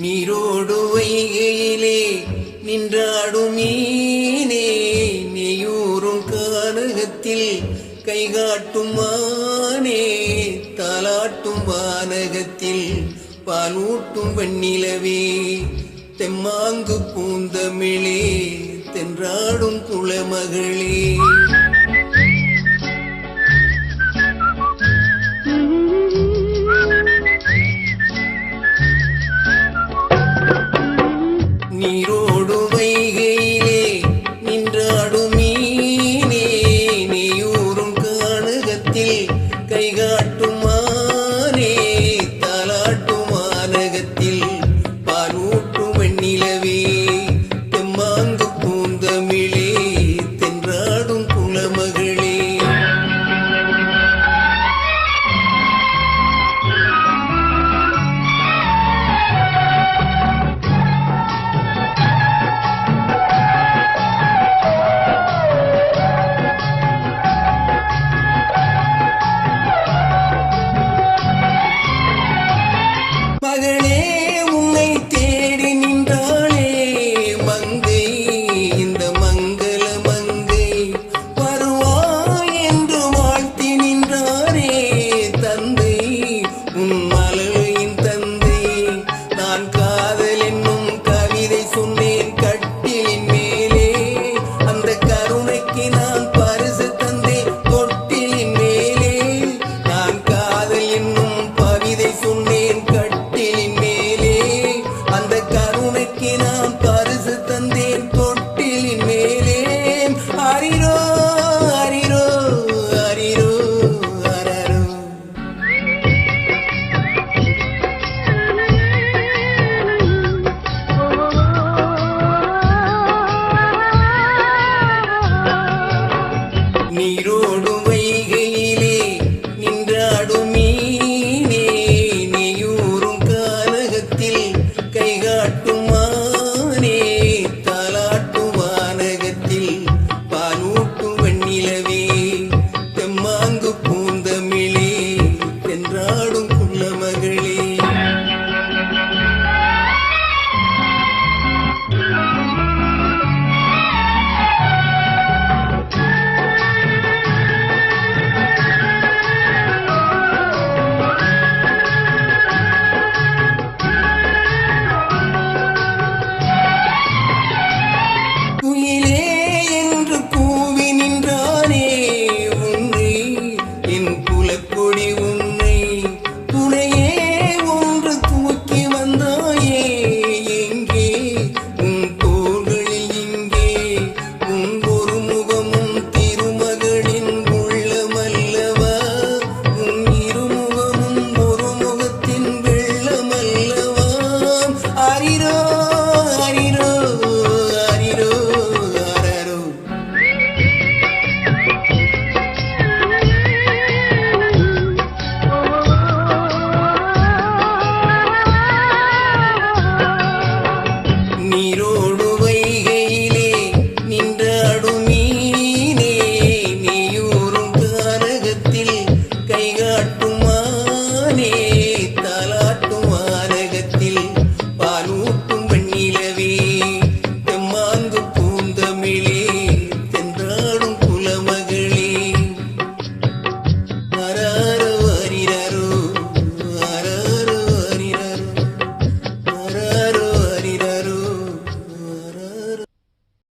நீரோடு வைகையிலே நின்றாடும் மீனே நீயூறும் கானகத்தில் கைகாட்டும் மானே தாளாட்டும் வானகத்தில் பாலூட்டும் வண்ணிலவே. தெம்மாங்கு பூந்தமிழே தென்றாடும் குளமகளே. Baruch ನೋಡು